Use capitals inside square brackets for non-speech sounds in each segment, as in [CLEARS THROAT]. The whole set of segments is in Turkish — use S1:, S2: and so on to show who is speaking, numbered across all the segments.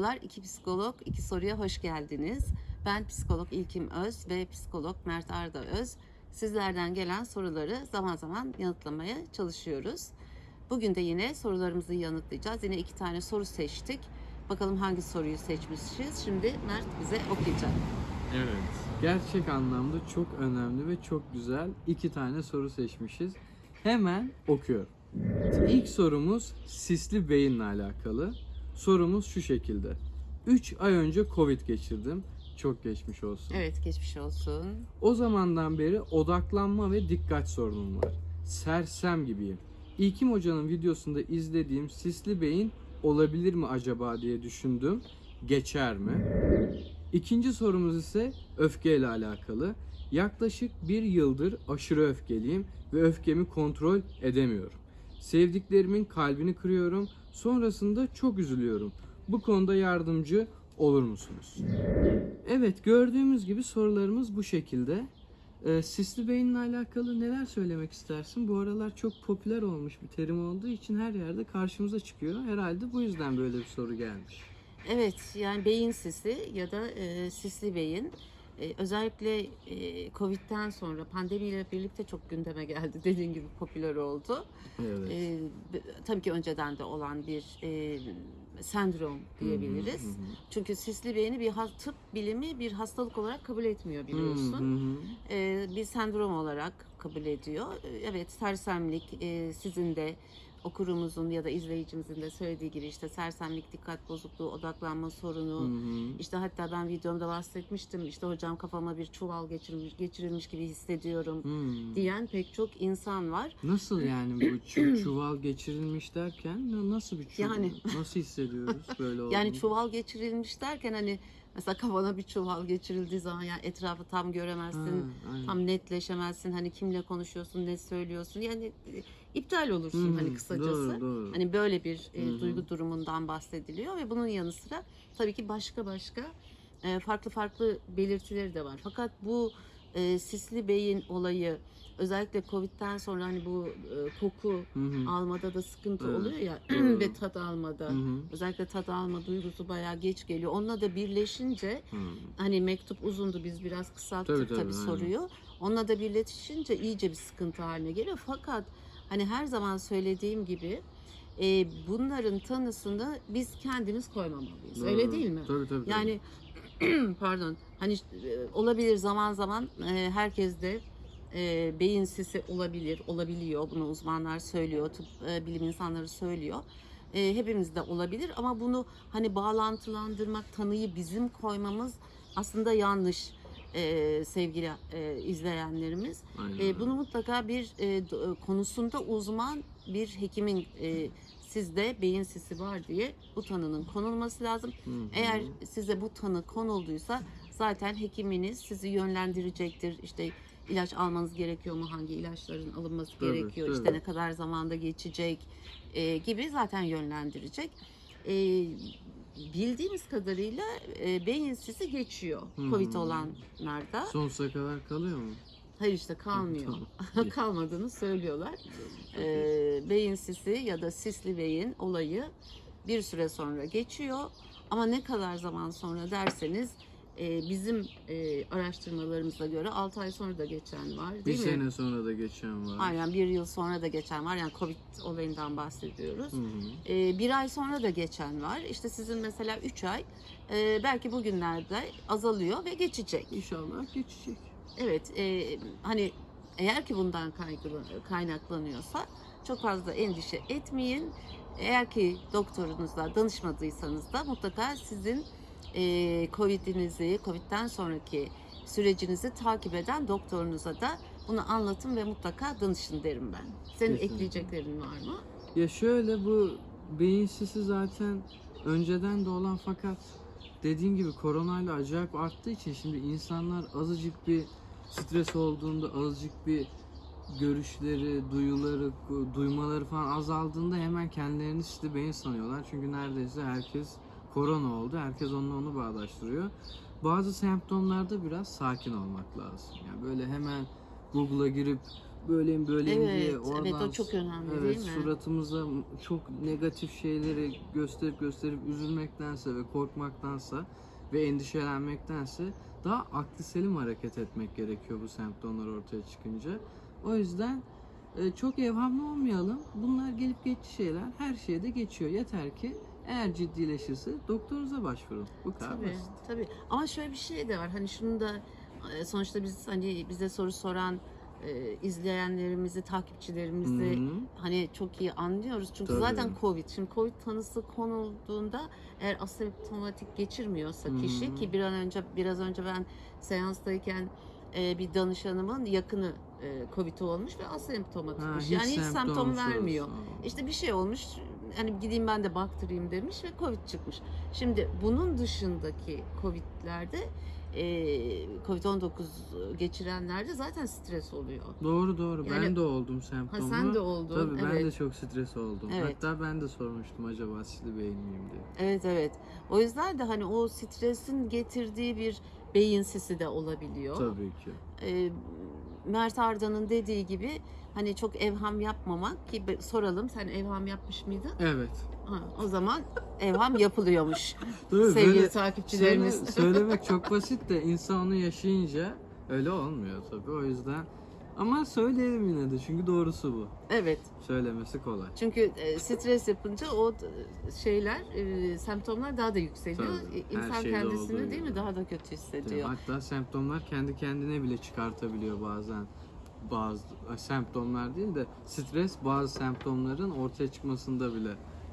S1: Merhabalar, iki psikolog, iki soruya hoş geldiniz. Ben psikolog İlkim Öz ve psikolog Mert Arda Öz. Sizlerden gelen soruları zaman zaman yanıtlamaya çalışıyoruz. Bugün de yine sorularımızı yanıtlayacağız. Yine iki tane soru seçtik. Bakalım hangi soruyu seçmişiz. Şimdi Mert bize okuyacak.
S2: Evet. Gerçek anlamda çok önemli ve çok güzel iki tane soru seçmişiz. Hemen okuyorum. İlk sorumuz sisli beyinle alakalı. Sorumuz şu şekilde. 3 ay önce Covid geçirdim. Çok geçmiş olsun.
S1: Evet, geçmiş olsun.
S2: O zamandan beri odaklanma ve dikkat sorunum var. Sersem gibiyim. İlkim Hoca'nın videosunda izlediğim sisli beyin olabilir mi acaba diye düşündüm. Geçer mi? İkinci sorumuz ise öfkeyle alakalı. Yaklaşık bir yıldır aşırı öfkeliyim ve öfkemi kontrol edemiyorum. Sevdiklerimin kalbini kırıyorum. Sonrasında çok üzülüyorum. Bu konuda yardımcı olur musunuz? Evet gördüğümüz gibi sorularımız bu şekilde. Ee, sisli beyinle alakalı neler söylemek istersin? Bu aralar çok popüler olmuş bir terim olduğu için her yerde karşımıza çıkıyor. Herhalde bu yüzden böyle bir soru gelmiş.
S1: Evet, yani beyin sisi ya da e, sisli beyin e, özellikle e, Covid'den sonra pandemiyle birlikte çok gündeme geldi. [LAUGHS] Dediğin gibi popüler oldu.
S2: Evet.
S1: E, b- tabii ki önceden de olan bir e, sendrom diyebiliriz.
S2: Hı hı hı.
S1: Çünkü sisli beyni bir tıp bilimi bir hastalık olarak kabul etmiyor biliyorsun.
S2: Hı hı hı.
S1: E, bir sendrom olarak kabul ediyor. E, Evet, sersemlik e, sizin de okurumuzun ya da izleyicimizin de söylediği gibi işte sersemlik, dikkat bozukluğu, odaklanma sorunu,
S2: Hı hı.
S1: işte hatta ben videomda bahsetmiştim. işte hocam kafama bir çuval geçirilmiş, geçirilmiş gibi hissediyorum
S2: Hmm.
S1: diyen pek çok insan var.
S2: Nasıl yani bu çu- [CLEARS THROAT] çuval geçirilmiş derken na- nasıl bir çuval?
S1: Yani-
S2: Nasıl hissediyoruz böyle [LAUGHS] olduğunu?
S1: Yani çuval geçirilmiş derken hani mesela kafana bir çuval geçirildiği zaman yani etrafı tam göremezsin.
S2: Ha.
S1: Tam netleşemezsin. Hani kimle konuşuyorsun, ne söylüyorsun. Yani e, iptal olursun
S2: Hı hı,
S1: hani kısacası.
S2: Doğru, doğru.
S1: Hani böyle bir e, duygu durumundan bahsediliyor ve bunun yanı sıra tabii ki başka başka e, farklı farklı belirtileri de var. Fakat bu e, sisli beyin olayı özellikle Covid'den sonra hani bu e, koku
S2: Hı hı.
S1: almada da sıkıntı
S2: Evet,
S1: oluyor ya [CLEARS THROAT] ve tat almada.
S2: Hı hı.
S1: Özellikle tat alma duygusu bayağı geç geliyor. Onunla da birleşince
S2: Hı.
S1: hani mektup uzundu biz biraz kısalttık
S2: Tabii,
S1: tabii,
S2: tabii, aynen.
S1: soruyu. Onunla da birleşince iyice bir sıkıntı haline geliyor. Fakat hani her zaman söylediğim gibi e, bunların tanısını biz kendimiz koymamalıyız. Öyle
S2: Doğru.
S1: değil mi?
S2: Tabii tabii. tabii.
S1: Yani [CLEARS THROAT] pardon hani e, olabilir zaman zaman e, herkes de e, beyin sisi olabilir, olabiliyor. Bunu uzmanlar söylüyor, tıp e, bilim insanları söylüyor. E, hepimizde olabilir ama bunu hani bağlantılandırmak, tanıyı bizim koymamız aslında yanlış e, sevgili e, izleyenlerimiz.
S2: Aynen
S1: E, bunu mutlaka bir e, konusunda uzman bir hekimin e, sizde beyin sisi var diye bu tanının konulması lazım.
S2: Hı hı.
S1: Eğer size bu tanı konulduysa zaten hekiminiz sizi yönlendirecektir. İşte ilaç almanız gerekiyor mu? Hangi ilaçların alınması gerekiyor?
S2: tabii.
S1: İşte ne kadar zamanda geçecek e, gibi zaten yönlendirecek. E, bildiğimiz kadarıyla e, beyin sisi geçiyor
S2: hı.
S1: Covid olanlarda.
S2: sonsuza kadar kalıyor mu?
S1: Hayır işte kalmıyor. [LAUGHS] Kalmadığını söylüyorlar. Ee, beyin sisi ya da sisli beyin olayı bir süre sonra geçiyor. Ama ne kadar zaman sonra derseniz e, bizim e, araştırmalarımıza göre 6 ay sonra da geçen var
S2: bir
S1: değil mi?
S2: sene sonra da geçen var.
S1: Aynen bir yıl sonra da geçen var. Yani Covid olayından bahsediyoruz.
S2: Hı hı.
S1: E, bir ay sonra da geçen var. İşte sizin mesela 3 ay e, belki bugünlerde azalıyor ve geçecek.
S2: İnşallah geçecek.
S1: Evet, e, hani eğer ki bundan kaynaklanıyorsa çok fazla endişe etmeyin. Eğer ki doktorunuzla danışmadıysanız da mutlaka sizin e, Covid'inizi, Covid'den sonraki sürecinizi takip eden doktorunuza da bunu anlatın ve mutlaka danışın derim ben. Senin
S2: Kesinlikle.
S1: ekleyeceklerin var mı?
S2: Ya şöyle bu beyin sisi zaten önceden de olan fakat dediğin gibi koronayla acayip arttığı için şimdi insanlar azıcık bir stres olduğunda azıcık bir görüşleri, duyuları, duymaları falan azaldığında hemen kendilerini sisli beyin sanıyorlar. Çünkü neredeyse herkes korona oldu. Herkes onunla onu bağdaştırıyor. Bazı semptomlarda biraz sakin olmak lazım. Yani böyle hemen Google'a girip böyleyim böyleyim diye
S1: Evet,
S2: oradan
S1: evet o çok önemli
S2: evet,
S1: değil mi?
S2: suratımıza çok negatif şeyleri gösterip gösterip üzülmektense ve korkmaktansa ve endişelenmektense daha aklı selim hareket etmek gerekiyor bu semptomlar ortaya çıkınca. O yüzden e, çok evhamlı olmayalım. Bunlar gelip geçici şeyler. Her şeyde geçiyor. Yeter ki eğer ciddileşirse doktorunuza başvurun. Bu kadar
S1: Tabii,
S2: basit.
S1: tabii. Ama şöyle bir şey de var. Hani şunu da e, sonuçta biz hani bize soru soran e, izleyenlerimizi, takipçilerimizi
S2: Hı hı.
S1: hani çok iyi anlıyoruz. Çünkü
S2: Tabii.
S1: zaten Covid. Şimdi Covid tanısı konulduğunda eğer asemptomatik geçirmiyorsa kişi
S2: Hı hı.
S1: ki bir an önce biraz önce ben seanstayken e, bir danışanımın yakını e, Covid olmuş ve asemptomatikmiş.
S2: Ha,
S1: yani hiç semptom vermiyor.
S2: Aa.
S1: İşte bir şey olmuş. Hani gideyim ben de baktırayım demiş ve Covid çıkmış. Şimdi bunun dışındaki Covid'lerde e, Covid-19 geçirenlerde zaten stres oluyor.
S2: Doğru doğru.
S1: Yani-
S2: ben de oldum
S1: Ha
S2: semptomlu.
S1: sen de oldun.
S2: Tabii ben
S1: evet.
S2: de çok stres oldum.
S1: Evet.
S2: Hatta ben de sormuştum acaba sisli beyin miyim diye.
S1: Evet evet. O yüzden de hani o stresin getirdiği bir beyin sisi de olabiliyor.
S2: Tabii ki.
S1: Ee, Mert Arda'nın dediği gibi hani çok evham yapmamak ki soralım sen evham yapmış mıydın?
S2: Evet.
S1: Ha, o zaman evham yapılıyormuş. [LAUGHS]
S2: Tabii
S1: Sevgili
S2: böyle
S1: takipçilerimiz.
S2: söyle- söylemek çok basit de insan onu yaşayınca öyle olmuyor tabii. O yüzden ama söyleyelim yine de çünkü doğrusu bu.
S1: evet.
S2: Söylemesi kolay.
S1: Çünkü e, stres yapınca o şeyler, e, semptomlar daha da yükseliyor.
S2: Tabii,
S1: İnsan kendisini değil mi
S2: gibi.
S1: daha da kötü
S2: Tabii,
S1: hissediyor.
S2: Hatta semptomlar kendi kendine bile çıkartabiliyor bazen. Bazı semptomlar değil de stres bazı semptomların ortaya çıkmasında bile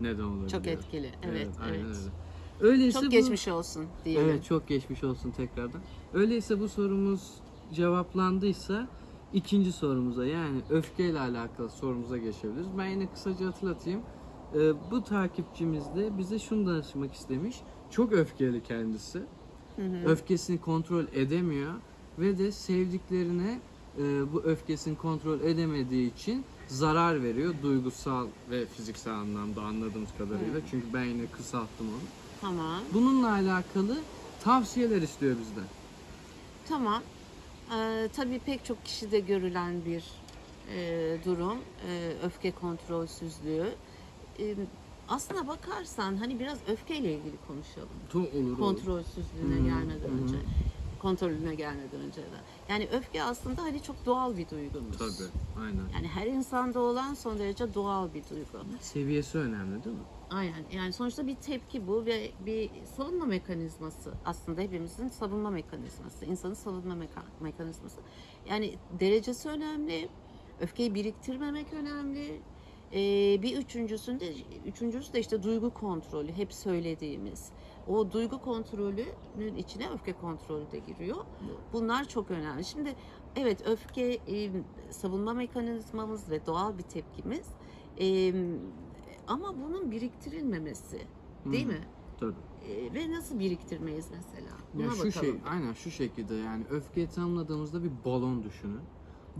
S2: neden olabiliyor.
S1: Çok etkili. Evet, evet.
S2: aynen öyle. Öyleyse
S1: Çok
S2: bu-
S1: geçmiş olsun diyelim.
S2: Evet çok geçmiş olsun tekrardan. Öyleyse bu sorumuz cevaplandıysa ikinci sorumuza yani öfkeyle alakalı sorumuza geçebiliriz. Ben yine kısaca hatırlatayım. Ee, bu takipçimiz de bize şunu danışmak istemiş. Çok öfkeli kendisi.
S1: Hı hı.
S2: Öfkesini kontrol edemiyor ve de sevdiklerine e, bu öfkesini kontrol edemediği için zarar veriyor duygusal ve fiziksel anlamda anladığımız kadarıyla. Çünkü ben yine kısalttım onu.
S1: Tamam.
S2: Bununla alakalı tavsiyeler istiyor bizden.
S1: Tamam. Ee, tabii pek çok kişide görülen bir e, durum. e, öfke kontrolsüzlüğü. E, aslına bakarsan hani biraz öfkeyle ilgili konuşalım.
S2: Tu olur olur.
S1: Kontrolsüzlüğüne
S2: Hı hı,
S1: gelmeden
S2: hı hı.
S1: önce. Kontrolüne gelmeden önce de. Yani öfke aslında hani çok doğal bir duygumuz.
S2: Tabii, aynen.
S1: Yani her insanda olan son derece doğal bir duygu.
S2: Seviyesi önemli değil mi?
S1: Aynen. Yani sonuçta bir tepki bu ve bir savunma mekanizması. Aslında hepimizin savunma mekanizması. insanın savunma meka- mekanizması. Yani derecesi önemli. Öfkeyi biriktirmemek önemli. Ee, bir üçüncüsünde, üçüncüsü de işte duygu kontrolü. Hep söylediğimiz. O duygu kontrolünün içine öfke kontrolü de giriyor. Bunlar çok önemli. Şimdi evet öfke e, savunma mekanizmamız ve doğal bir tepkimiz. E, ama bunun biriktirilmemesi değil
S2: Hı,
S1: mi?
S2: Tabii.
S1: E, ve nasıl biriktirmeyiz mesela? Buna
S2: Ya şu
S1: bakalım.
S2: şey, aynen şu şekilde yani öfkeyi tanımladığımızda bir balon düşünün.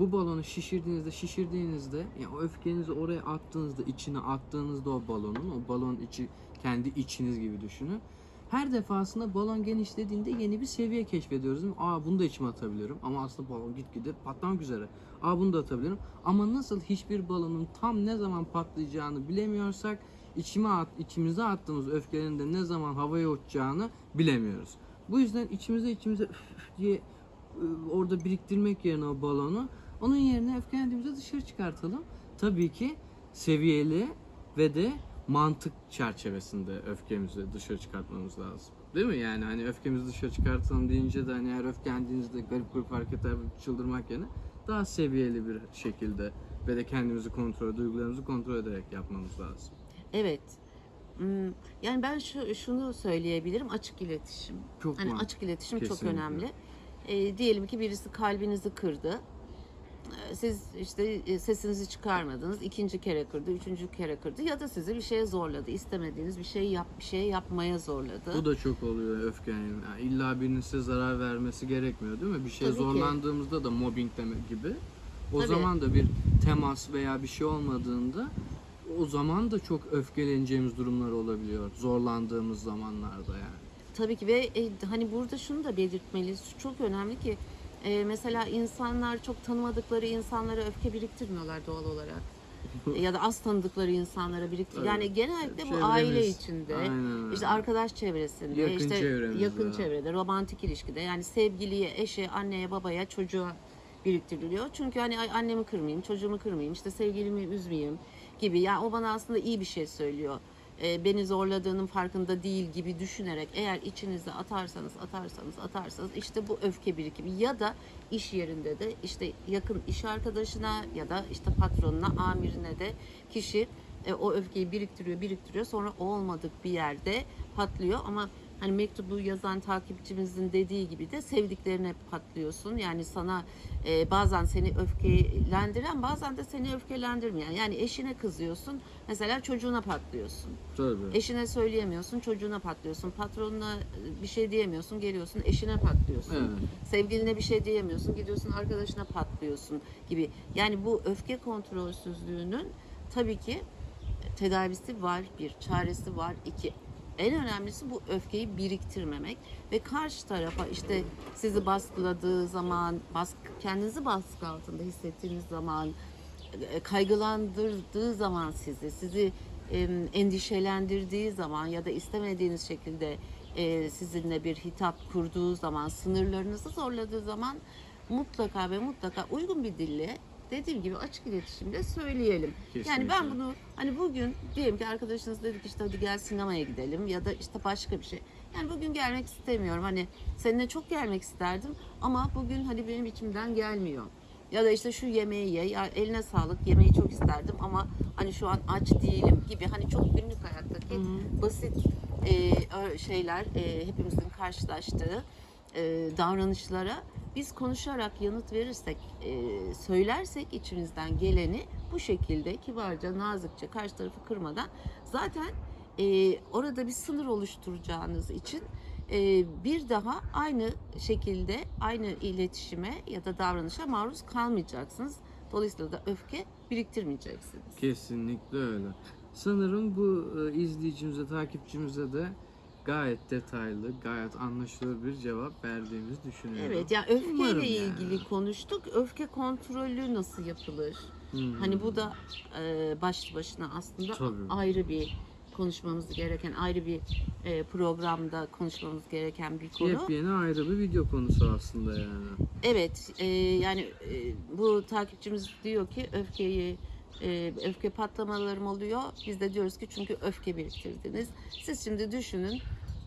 S2: Bu balonu şişirdiğinizde, şişirdiğinizde, yani o öfkenizi oraya attığınızda, içine attığınızda o balonun, o balon içi kendi içiniz gibi düşünün. Her defasında balon genişlediğinde yeni bir seviye keşfediyoruz. Değil mi? Aa bunu da içime atabilirim ama aslında balon gitgide patlamak üzere. Aa bunu da atabilirim. Ama nasıl hiçbir balonun tam ne zaman patlayacağını bilemiyorsak içime at, içimize attığımız öfkenin de ne zaman havaya uçacağını bilemiyoruz. Bu yüzden içimize içimize diye orada biriktirmek yerine o balonu onun yerine öfkelendiğimizde dışarı çıkartalım. Tabii ki seviyeli ve de mantık çerçevesinde öfkemizi dışarı çıkartmamız lazım. Değil mi? Yani hani öfkemizi dışarı çıkartalım deyince de hani eğer öfkelendiğinizde garip garip hareketler çıldırmak yerine daha seviyeli bir şekilde ve de kendimizi kontrol, duygularımızı kontrol ederek yapmamız lazım.
S1: Evet. Hmm, Yani ben şu, şunu söyleyebilirim açık iletişim.
S2: Çok
S1: Hani
S2: mantıklı.
S1: açık iletişim çok
S2: Kesinlikle.
S1: önemli. E, diyelim ki birisi kalbinizi kırdı. E, Siz işte e, sesinizi çıkarmadınız, ikinci kere kırdı, üçüncü kere kırdı ya da sizi bir şeye zorladı, istemediğiniz bir şey yap, bir şey yapmaya zorladı.
S2: Bu da çok oluyor öfke yani. İlla birinin size zarar vermesi gerekmiyor değil mi? Bir şey
S1: Tabii ki.
S2: zorlandığımızda da mobbing demek gibi. O
S1: Tabii.
S2: zaman da bir temas veya bir şey olmadığında o zaman da çok öfkeleneceğimiz durumlar olabiliyor. Zorlandığımız zamanlarda yani.
S1: Tabii ki ve e, hani burada şunu da belirtmeliyiz. Çok önemli ki e, mesela insanlar çok tanımadıkları insanlara öfke biriktirmiyorlar doğal olarak. [LAUGHS] Ya da az tanıdıkları insanlara biriktir. Yani genellikle bu
S2: Çevremiz.
S1: aile içinde,
S2: Aynen
S1: işte arkadaş çevresinde,
S2: Yakın
S1: işte yakın çevrede, romantik ilişkide yani sevgiliye, eşe, anneye, babaya, çocuğa biriktiriliyor. Çünkü hani annemi kırmayayım, çocuğumu kırmayayım, işte sevgilimi üzmeyeyim gibi. Yani o bana aslında iyi bir şey söylüyor. Ee, beni zorladığının farkında değil gibi düşünerek eğer içinize atarsanız atarsanız atarsanız işte bu öfke birikimi ya da iş yerinde de işte yakın iş arkadaşına ya da işte patronuna amirine de kişi e, o öfkeyi biriktiriyor biriktiriyor. Sonra olmadık bir yerde patlıyor. Ama hani mektubu yazan takipçimizin dediği gibi de sevdiklerine patlıyorsun. Yani sana e, bazen seni öfkelendiren bazen de seni öfkelendirmeyen. Yani eşine kızıyorsun mesela çocuğuna patlıyorsun.
S2: Tabii.
S1: eşine söyleyemiyorsun çocuğuna patlıyorsun. Patronuna e, bir şey diyemiyorsun geliyorsun eşine patlıyorsun.
S2: Evet.
S1: sevgiline bir şey diyemiyorsun gidiyorsun arkadaşına patlıyorsun gibi. Yani bu öfke kontrolsüzlüğünün tabii ki tedavisi var bir çaresi var. İki en önemlisi bu öfkeyi biriktirmemek ve karşı tarafa işte sizi baskıladığı zaman baskı, kendinizi baskı altında hissettiğiniz zaman e, kaygılandırdığı zaman sizi sizi endişelendirdiği zaman ya da istemediğiniz şekilde e, sizinle bir hitap kurduğu zaman sınırlarınızı zorladığı zaman mutlaka ve mutlaka uygun bir dille dediğim gibi açık iletişimde söyleyelim. Yani ben
S2: Kesinlikle.
S1: bunu hani bugün diyelim ki arkadaşınız dedik işte hadi gel sinemaya gidelim ya da işte başka bir şey. Yani bugün gelmek istemiyorum. Hani seninle çok gelmek isterdim ama bugün hani benim içimden gelmiyor. Ya da işte şu yemeği ye, ya eline sağlık yemeği çok isterdim ama hani şu an aç değilim gibi hani çok günlük hayattaki basit e, şeyler e, hepimizin karşılaştığı e, davranışlara biz konuşarak yanıt verirsek, e, söylersek içimizden geleni bu şekilde kibarca, nazikçe karşı tarafı kırmadan zaten e, orada bir sınır oluşturacağınız için e, bir daha aynı şekilde aynı iletişime ya da davranışa maruz kalmayacaksınız. Dolayısıyla da öfke biriktirmeyeceksiniz.
S2: Kesinlikle öyle. Sanırım bu e, izleyicimize, takipçimize de gayet detaylı, gayet anlaşılır bir cevap verdiğimizi düşünüyorum.
S1: Evet, ya öfkeyle
S2: Umarım
S1: ilgili
S2: yani.
S1: konuştuk. Öfke kontrolü nasıl yapılır?
S2: Hmm.
S1: Hani bu da e, başlı başına aslında
S2: Tabii.
S1: ayrı bir konuşmamız gereken, ayrı bir e, programda konuşmamız gereken bir konu.
S2: Yepyeni ayrı bir video konusu aslında yani.
S1: Evet, e, yani e, bu takipçimiz diyor ki öfkeyi e, öfke patlamalarım oluyor. Biz de diyoruz ki çünkü öfke biriktirdiniz. Siz şimdi düşünün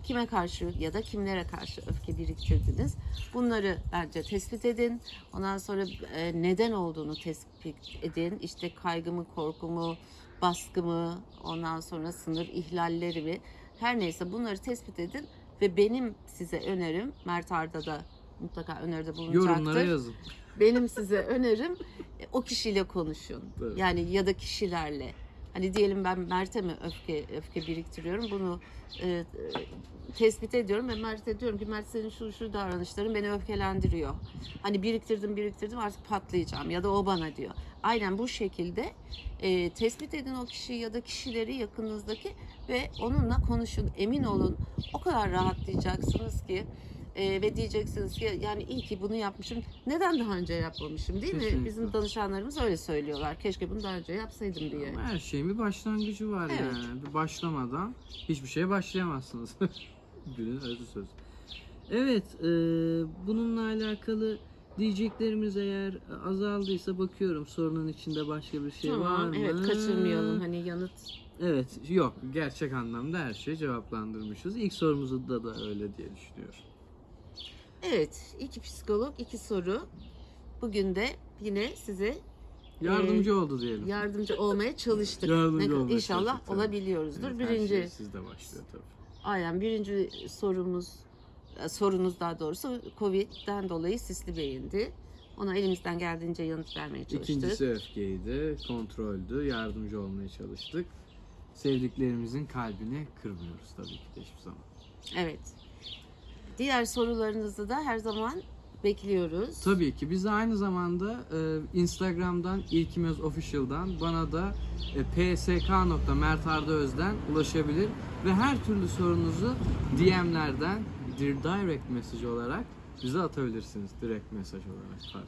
S1: kime karşı ya da kimlere karşı öfke biriktirdiniz. Bunları bence tespit edin. Ondan sonra e, neden olduğunu tespit edin. İşte kaygımı, korkumu, baskımı, ondan sonra sınır ihlalleri mi? Her neyse bunları tespit edin ve benim size önerim Mert Arda da mutlaka öneride bulunacaktır.
S2: Yorumlara yazın.
S1: Benim size önerim e, o kişiyle konuşun.
S2: Evet.
S1: Yani ya da kişilerle. Hani diyelim ben Mert'e mi öfke öfke biriktiriyorum. Bunu e, e, tespit ediyorum ve Mert'e diyorum ki Mert senin şu şu davranışların beni öfkelendiriyor. Hani biriktirdim biriktirdim artık patlayacağım ya da o bana diyor. Aynen bu şekilde e, tespit edin o kişiyi ya da kişileri yakınınızdaki ve onunla konuşun. Emin olun o kadar rahatlayacaksınız ki e, ve diyeceksiniz ki yani iyi ki bunu yapmışım. Neden daha önce yapmamışım değil mi?
S2: Kesinlikle.
S1: Bizim danışanlarımız öyle söylüyorlar. Keşke bunu daha önce yapsaydım diye.
S2: Ama her şeyin bir başlangıcı var
S1: Evet.
S2: yani. Bir başlamadan hiçbir şeye başlayamazsınız. [LAUGHS] Günün özü söz. Evet, e, bununla alakalı diyeceklerimiz eğer azaldıysa bakıyorum sorunun içinde başka bir şey var
S1: tamam,
S2: mı?
S1: evet kaçırmayalım hani yanıt.
S2: Evet, yok. Gerçek anlamda her şeyi cevaplandırmışız. İlk sorumuzu da da öyle diye düşünüyorum.
S1: Evet, iki psikolog, iki soru. Bugün de yine size
S2: Yardımcı oldu diyelim.
S1: yardımcı olmaya çalıştık. [LAUGHS]
S2: Yardımcı
S1: Ne-
S2: olmaya
S1: İnşallah
S2: çalıştık,
S1: olabiliyoruzdur.
S2: Evet, her
S1: birinci,
S2: şey sizde başlıyor tabii.
S1: aynen birinci sorumuz, e, sorunuz daha doğrusu Covid'den dolayı sisli beyindi. Ona elimizden geldiğince yanıt vermeye çalıştık.
S2: İkincisi öfkeydi, kontroldü, yardımcı olmaya çalıştık. Sevdiklerimizin kalbini kırmıyoruz tabii ki de hiçbir zaman.
S1: Evet. Diğer sorularınızı da her zaman bekliyoruz.
S2: Tabii ki biz de aynı zamanda e, Instagram'dan İlkimöz Official'dan bana da e, psk.mertardaöz'den ulaşabilir ve her türlü sorunuzu DM'lerden dir- direct mesaj olarak bize atabilirsiniz direkt mesaj olarak.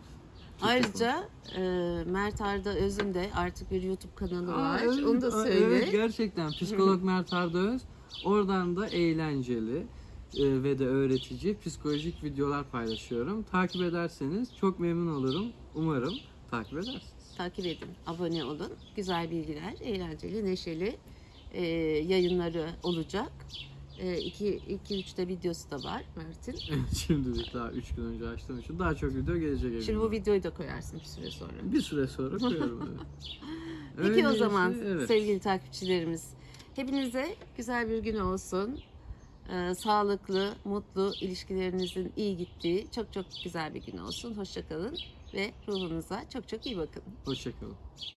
S1: Ayrıca e, Mert Arda Öz'ün de artık bir YouTube kanalı
S2: Aa,
S1: var.
S2: evet,
S1: Onu da söyle.
S2: Evet gerçekten [LAUGHS] psikolog Mert Ardaöz. Oradan da eğlenceli ve de öğretici psikolojik videolar paylaşıyorum. Takip ederseniz çok memnun olurum. Umarım takip edersiniz.
S1: Takip edin, abone olun. Güzel bilgiler, eğlenceli, neşeli e, yayınları olacak. 2 2 3'te videosu da var Mert'in. [LAUGHS]
S2: Şimdilik daha 3 gün önce açtığım için daha çok video gelecek.
S1: Şimdi bu videoyu da koyarsın bir süre sonra.
S2: bir süre sonra. Evet. [LAUGHS]
S1: Peki o zaman
S2: evet.
S1: sevgili takipçilerimiz, hepinize güzel bir gün olsun. Ee, sağlıklı, mutlu ilişkilerinizin iyi gittiği çok çok güzel bir gün olsun. Hoşçakalın ve ruhunuza çok çok iyi bakın.
S2: Hoşçakalın.